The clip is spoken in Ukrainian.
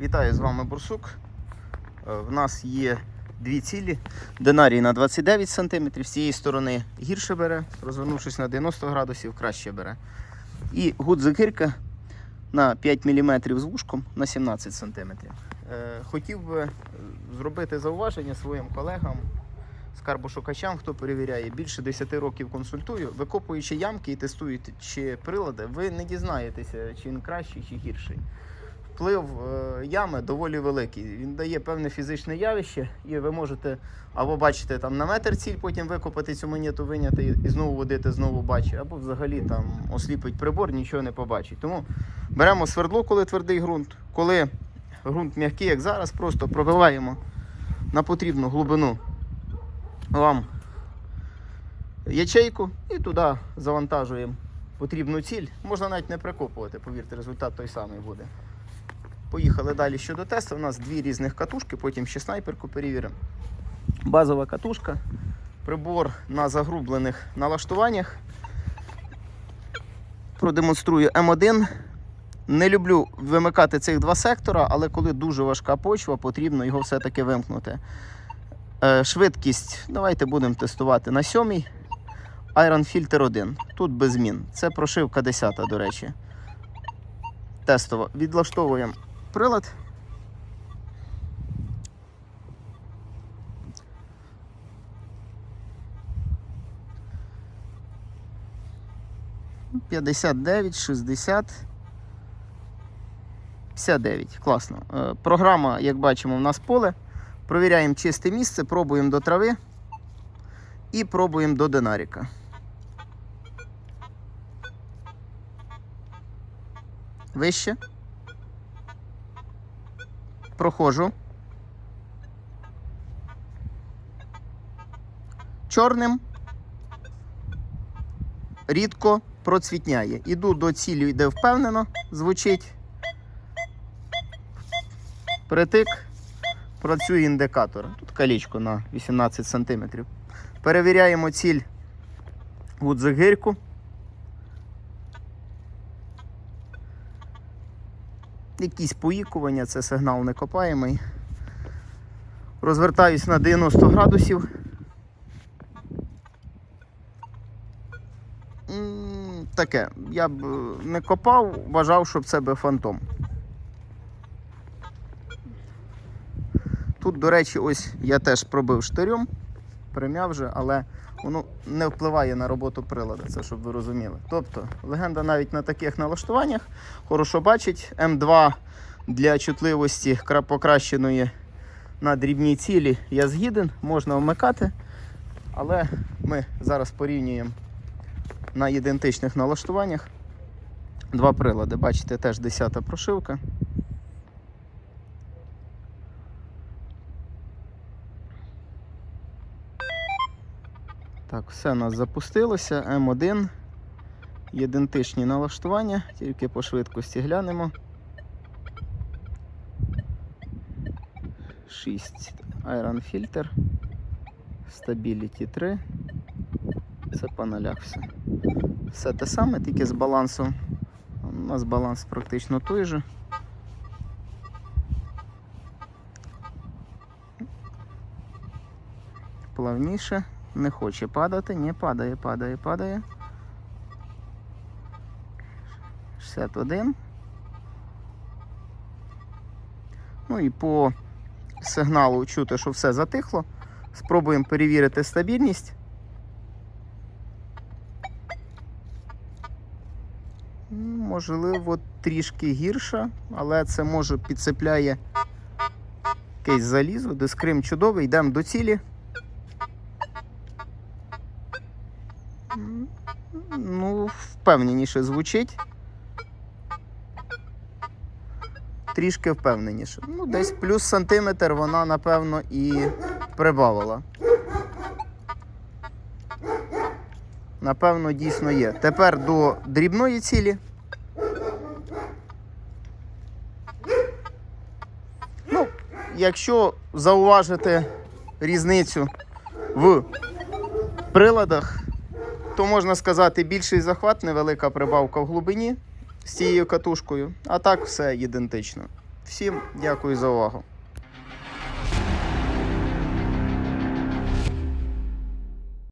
Вітаю з вами Бурсук. Е, В нас є дві цілі. Динарій на 29 см, з цієї сторони гірше бере, розвернувшись на 90 градусів, краще бере. І гудзикирка на 5 мм з вушком на 17 см. Е, Хотів би е, зробити зауваження своїм колегам, скарбошукачам, хто перевіряє, більше 10 років консультую, викопуючи ямки і тестуючи прилади, ви не дізнаєтеся, чи він кращий, чи гірший. Вплив е, ями доволі великий. Він дає певне фізичне явище, і ви можете або бачити там на метр ціль, потім викопати цю монету, виняти і- знову водити, знову бачити, або взагалі там осліпить прибор, нічого не побачить. Тому беремо свердло, коли твердий ґрунт. Коли ґрунт м'який, як зараз, просто пробиваємо на потрібну глибину вам ячейку і туди завантажуємо потрібну ціль. Можна навіть не прикопувати, повірте, результат той самий буде. Поїхали далі щодо тесту. У нас дві різних катушки, потім ще снайперку перевіримо. Базова катушка, прибор на загрублених налаштуваннях. Продемонструю М1. Не люблю вимикати цих два сектора, але коли дуже важка почва, потрібно його все-таки вимкнути. Е, Швидкість, давайте будемо тестувати на сьомій. Iron Filter 1. Тут без змін. Це прошивка 10, до речі. Тестово. Відлаштовуємо прилад. П'ятдесят дев'ять, шістдесят. 59. Класно. Е, Програма, як бачимо, в нас поле. Провіряємо чисте місце, пробуємо до трави і пробуємо до динаріка. Вище. Проходжу. Чорним. Рідко процвітняє. Іду до цілі, йде впевнено, звучить. Притик. Працює індикатор. Тут калічко на 18 см. Перевіряємо ціль гудзигирку. Якісь поїкування, це сигнал некопаємий. Розвертаюсь на 90 градусів. Таке. Я б е, не копав, вважав, щоб це би фантом. Тут, до речі, ось я теж пробив штирем, примяв вже, але воно не впливає на роботу прилада, це щоб ви розуміли. Тобто, легенда навіть на таких налаштуваннях хорошо бачить. М2 для чутливості покращеної на дрібній цілі я згіден, можна вмикати. Але ми зараз порівнюємо на ідентичних налаштуваннях два прилади. Бачите, теж 10 прошивка. Так, все у нас запустилося. М1. Ідентичні налаштування, тільки по швидкості глянемо. 6 Iron Filter. Stability 3. Це по все. Все те саме, тільки з балансом. У нас баланс практично той же. Плавніше. Не хоче падати, не падає, падає, падає. 61. Ну і по сигналу чути, що все затихло. Спробуємо перевірити стабільність. Можливо, трішки гірша, але це може підцепляє якесь залізо. Дискрим чудовий, йдемо до цілі. Впевненіше звучить. Трішки впевненіше. Ну, десь плюс сантиметр вона, напевно, і прибавила. Напевно, дійсно є. Тепер до дрібної цілі. Ну, якщо зауважити різницю в приладах, то можна сказати більший захват, невелика прибавка в глибині з цією катушкою, а так все ідентично. Всім дякую за увагу.